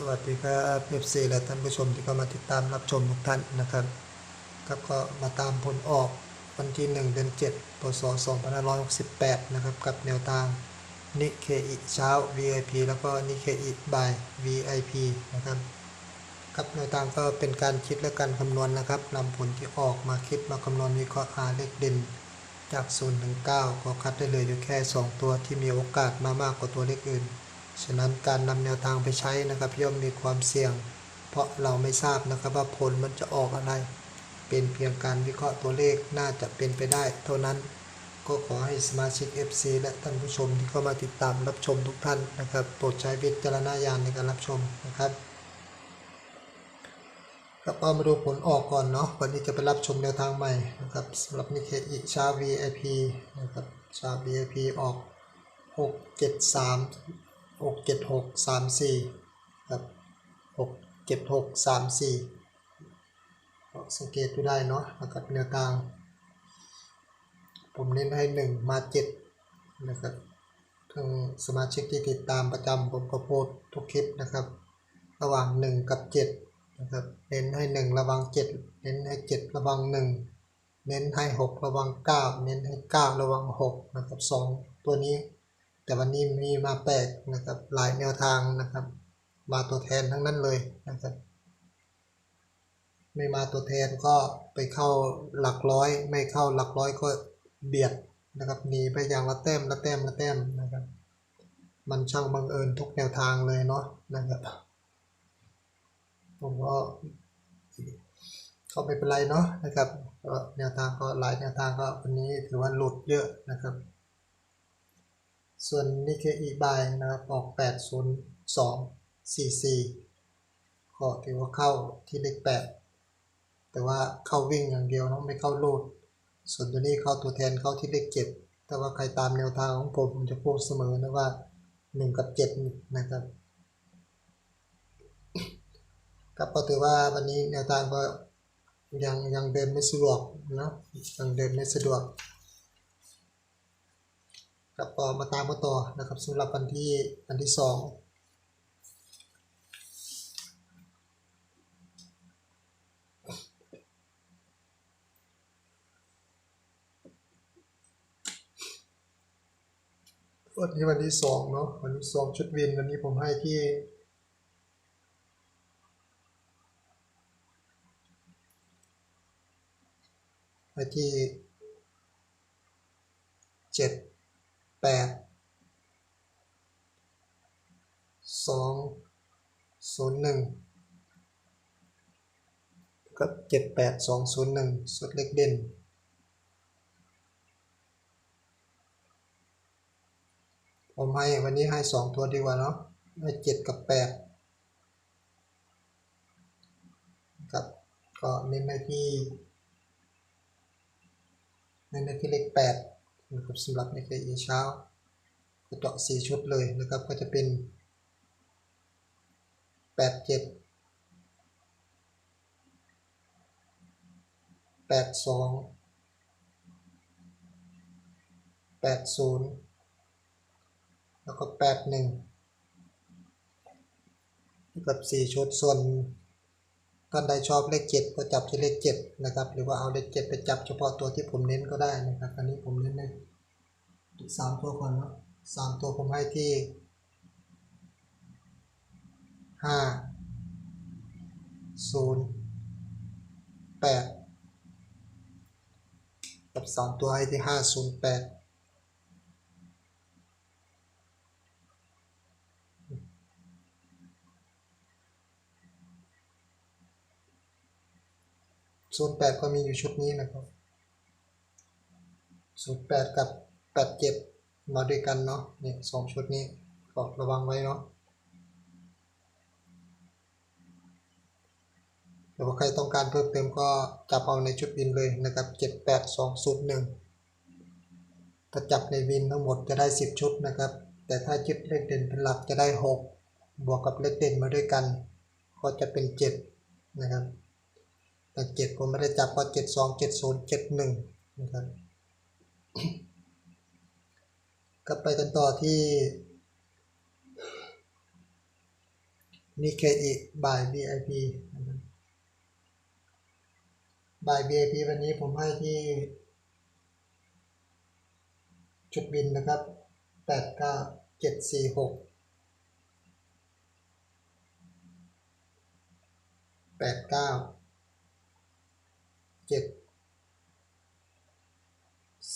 สวัสดีครับเอฟซีและท่านผู้ชมที่เข้ามาติดตามรับชมทุกท่านนะครับครับก็มาตามผลออกวันที่ 1 เดือน7พศ2568 นะครับ กับแนวทางนิเคอิเช้า VIP แล้วก็นิเคอิบ่าย VIP นะครับครับแนวทางก็เป็นการคิดและการคำนวณนะครับนำผลที่ออกมาคิดมาคำนวณวิเคราะห์หาเลขเด่นจาก0ถึง9ก็คัดได้เลยอยู่แค่ 2 ตัวที่มีโอกาสมามากกว่าตัวเลขอื่น ฉะนั้นการนำแนวทางไปใช้นะครับย่อมมีความเสี่ยง เพราะเราไม่ทราบนะครับว่าผลมันจะออกอะไร เป็นเพียงการวิเคราะห์ตัวเลขน่าจะเป็นไปได้ เท่านั้นก็ขอให้สมาชิก FC และท่านผู้ชมที่เข้ามาติดตามรับชมทุกท่านนะครับ โปรดใช้วิจารณญาณในการรับชมนะครับครับเอามาดูผลออกก่อนเนาะวันนี้จะไปรับชมแนวทางใหม่นะครับสำหรับนิเคอิชา VIP นะครับชา VIP ออก 6 7 3 หกเจ็ดหกสามสี่ครับหกเจ็ดหกสามสี่สังเกตดูได้เนาะนะครับแนวทาง ผมเน้นให้หนึ่งมาเจ็ดนะครับทั้งสมาชิกที่ติดตามประจำผมก็โพสทุกคลิปนะครับ ระหว่างหนึ่งกับเจ็ดนะครับเน้นให้หนึ่งระวังเจ็ดเน้นให้เจ็ดระวังหนึ่งเน้นให้หกระวังเก้าเน้นให้เก้าระวังหกนะครับสองตัวนี้ แต่วันนี้มีมาแปลกนะครับหลายแนวทางนะครับ มาตัวแทนทั้งนั้นเลยนะครับ ไม่มาตัวแทนก็ไปเข้าหลักร้อย ไม่เข้าหลักร้อยก็เบียดนะครับหนีไปอย่างละแต้มละแต้มละแต้มนะครับ มันช่างบังเอิญทุกแนวทางเลยเนาะนะครับผมก็ก็ไม่เป็นไรเนาะนะครับก็แนวทางก็หลายแนวทางก็วันนี้ถือว่าหลุดเยอะนะครับ ส่วนนิเคอีบายนะครับออก 802 44ก็ถือว่าเข้าที่เลข 8 แต่ว่าเข้าวิ่งอย่างเดียวเนาะไม่เข้าลูดส่วนตัวนี้เข้าตัวแทนเข้าที่เลข 7 แต่ว่าใครตามแนวทางของผมผมจะพูดเสมอนะว่า 1 กับ 7 นะครับครับก็ถือว่าวันนี้แนวทางก็ยังยังเดินไม่สะดวกนะยังเดินไม่สะดวก ครับก็มาตามมาต่อนะครับสำหรับวันที่วันที่สองวันนี้วันที่สองเนาะวันที่สองชุดวินวันนี้ผมให้ที่ให้ที่เจ็ด แปดสองศูนย์หนึ่งกับเจ็ดแปดสองศูนย์หนึ่งสุดเล็กเด่นผมให้วันนี้ให้สองตัวดีกว่าเนาะให้เจ็ดกับแปดครับก็เน้นในที่เน้นในที่เลขแปด นะครับสำหรับในเคอีเช้าก็เจาะสี่ชุดเลยนะครับ ก็จะเป็นแปดเจ็ดแปดสองแปดศูนย์แล้วก็แปดหนึ่งกับสี่ชุดส่วน ท่านใดชอบเลขเจ็ดก็จับที่เลขเจ็ดนะครับ หรือว่าเอาเลขเจ็ดไปจับเฉพาะตัวที่ผมเน้นก็ได้นะครับ อันนี้ผมเน้นในสามตัวก่อนเนาะสามตัวผมให้ที่ห้าศูนย์แปดกับสามตัวให้ที่ห้าศูนย์แปด ศูนย์แปดก็มีอยู่ชุดนี้นะครับศูนย์แปดกับแปดเจ็ดมาด้วยกันเนาะนี่สองชุดนี้ก็ระวังไว้เนาะแต่ว่าใครต้องการเพิ่มเติมก็จับเอาในชุดวินเลยนะครับเจ็ดแปดสองศูนย์หนึ่งถ้าจับในวินทั้งหมดจะได้สิบชุดนะครับ แต่ถ้ายึดเลขเด่นเป็นหลักจะได้หกบวกกับเลขเด่นมาด้วยกัน ก็จะเป็นเจ็ดนะครับ แต่เจ็ดผมไม่ได้จับก็เจ็ดสองเจ็ดศูนย์เจ็ดหนึ่งนะครับก็ไปกันต่อที่นี่เคอีบาย VIP นะครับบาย VIP วันนี้ผมให้ที่ จุดบินนะครับแปด เจ็ด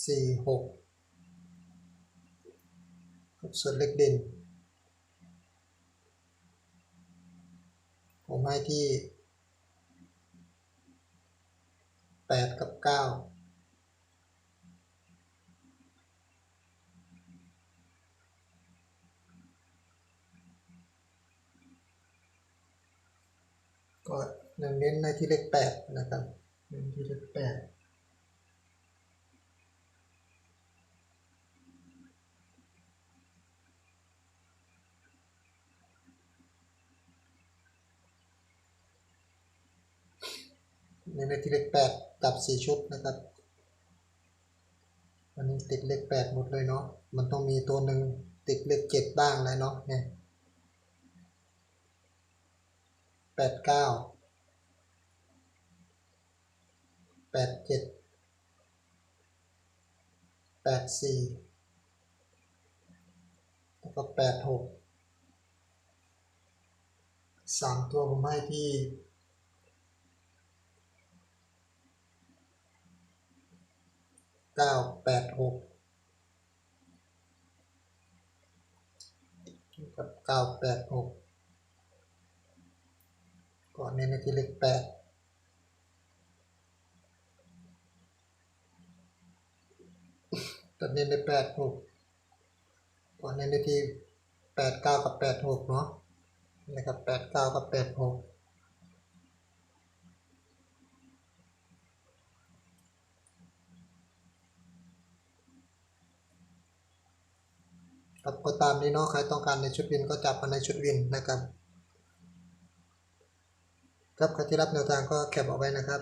สี่หกแปดเก้าเจ็ดสี่หกส่วนเลขเด่น ผมให้ที่แปดกับเก้าก็เน้นในที่เลขแปดนะครับ เน้นที่เลขแปดเน้นในที่เลขแปดกับสี่ชุดนะครับ วันนี้ติดเลขแปดหมดเลยเนาะ มันต้องมีตัวหนึ่งติดเลขเจ็ดบ้างเลยเนาะเนี่ยแปดเก้า แปดเจ็ดแปดสี่แล้วก็แปดหกสามตัวผมให้ที่เก้าแปดหกกับเก้าแปดหกก่อนเน้นในที่เลขแปด ตัด เน้นในแปดหกก่อนเน้นในที่แปดเก้ากับแปดหกเนาะนะครับแปดเก้ากับแปดหกครับก็ตามนี้เนาะใครต้องการในชุดวินก็จับมาในชุดวินนะครับ ครับใครที่รับแนวทางก็แคปเอาไว้นะครับ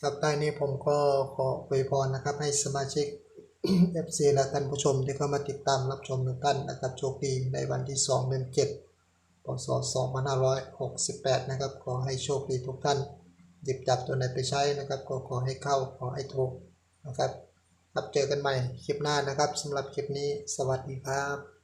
ครับใต้นี้ผมก็ขออวยพรนะครับให้สมาชิก FC และท่านผู้ชมที่เข้ามาติดตามรับชมทุกท่านนะครับโชคดีในวันที่ 2 เดือน7พศ2568 นะครับ ขอให้โชคดีทุกท่าน หยิบจับตัวไหนไปใช้นะครับ ก็ขอให้เข้าขอให้ถูกนะครับครับเจอกันใหม่คลิปหน้านะครับสำหรับคลิปนี้สวัสดีครับ